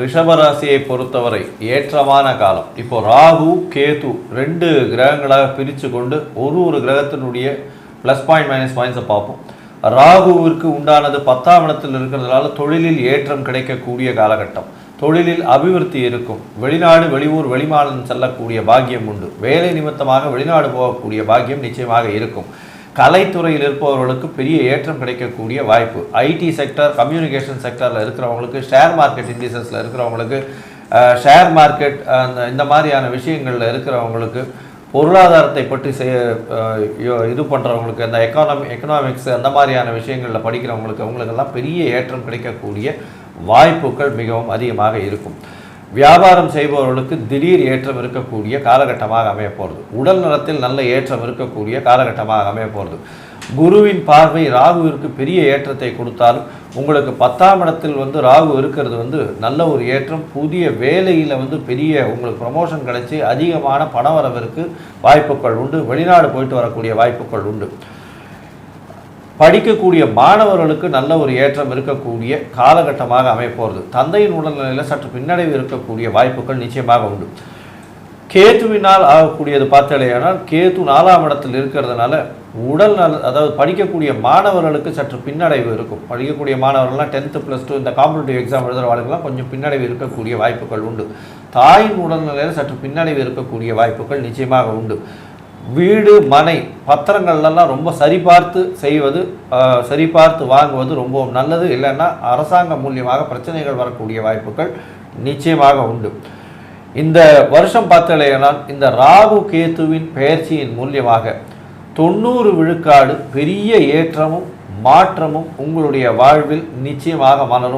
ரிஷபராசியை பொறுத்தவரை ஏற்றமான காலம். இப்போ ராகு கேது ரெண்டு கிரகங்களாக பிரித்து கொண்டு ஒரு ஒரு கிரகத்தினுடைய ப்ளஸ் பாயிண்ட் மைனஸ் பாயிண்ட்ஸை பார்ப்போம். ராகுவிற்கு உண்டானது பத்தாம் இடத்தில் இருக்கிறதுனால தொழிலில் ஏற்றம் கிடைக்கக்கூடிய காலகட்டம். தொழிலில் அபிவிருத்தி இருக்கும். வெளிநாடு வெளியூர் வெளிமாநிலம் செல்லக்கூடிய பாக்கியம் உண்டு. வேலை நிமித்தமாக வெளிநாடு போகக்கூடிய பாக்கியம் நிச்சயமாக இருக்கும். கலைத்துறையில் இருப்பவர்களுக்கு பெரிய ஏற்றம் கிடைக்கக்கூடிய வாய்ப்பு. ஐடி செக்டர் கம்யூனிகேஷன் செக்டரில் இருக்கிறவங்களுக்கு ஷேர் மார்க்கெட் இண்டிசஸில் இருக்கிறவங்களுக்கு ஷேர் மார்க்கெட் அந்த இந்த மாதிரியான விஷயங்களில் இருக்கிறவங்களுக்கு பொருளாதாரத்தை பற்றி செய்ய இது பண்ணுறவங்களுக்கு அந்த எக்கானமி எக்கனாமிக்ஸ் அந்த மாதிரியான விஷயங்களில் படிக்கிறவங்களுக்கு அவங்களுக்கெல்லாம் பெரிய ஏற்றம் கிடைக்கக்கூடிய வாய்ப்புகள் மிகவும் அதிகமாக இருக்கும். வியாபாரம் செய்பவர்களுக்கு திடீர் ஏற்றம் இருக்கக்கூடிய காலகட்டமாக அமைய போகிறது உடல் நலத்தில் நல்ல ஏற்றம் இருக்கக்கூடிய காலகட்டமாக அமைய போகிறது குருவின் பார்வை ராகுவிற்கு பெரிய ஏற்றத்தை கொடுத்தாலும் உங்களுக்கு பத்தாம் இடத்தில் வந்து ராகு இருக்கிறது வந்து நல்ல ஒரு ஏற்றம். புதிய வேலையில் வந்து பெரிய உங்களுக்கு ப்ரமோஷன் கிடைச்சி அதிகமான பணவரவிற்கு வாய்ப்புகள் உண்டு. வெளிநாடு போயிட்டு வரக்கூடிய வாய்ப்புகள் உண்டு. படிக்கக்கூடிய மாணவர்களுக்கு நல்ல ஒரு ஏற்றம் இருக்கக்கூடிய காலகட்டமாக அமையப்போகிறது தந்தையின் உடல்நிலையில் சற்று பின்னடைவு இருக்கக்கூடிய வாய்ப்புகள் நிச்சயமாக உண்டு. கேத்துவினால் ஆகக்கூடியது பார்த்தாலேயானால் கேத்து நாலாம் இடத்தில் இருக்கிறதுனால உடல் நல அதாவது படிக்கக்கூடிய மாணவர்களுக்கு சற்று பின்னடைவு இருக்கும். படிக்கக்கூடிய மாணவர்கள்லாம் டென்த்து ப்ளஸ் டூ இந்த காம்படிட்டிவ் எக்ஸாம் எழுதுகிறவர்களுக்கெல்லாம் கொஞ்சம் பின்னடைவு இருக்கக்கூடிய வாய்ப்புகள் உண்டு. தாயின் உடல்நிலையில் சற்று பின்னடைவு இருக்கக்கூடிய வாய்ப்புகள் நிச்சயமாக உண்டு. வீடு மனை பத்திரங்கள்லாம் ரொம்ப சரிபார்த்து செய்வது சரிபார்த்து வாங்குவது ரொம்ப நல்லது. இல்லைன்னா அரசாங்கம் மூலியமாக பிரச்சனைகள் வரக்கூடிய வாய்ப்புகள் நிச்சயமாக உண்டு. இந்த வருஷம் பார்த்தலையானால் இந்த ராகு கேத்துவின் பெயர்ச்சியின் மூலியமாக தொண்ணூறு விழுக்காடு பெரிய ஏற்றமும் மாற்றமும் உங்களுடைய வாழ்வில் நிச்சயமாக மலரும்.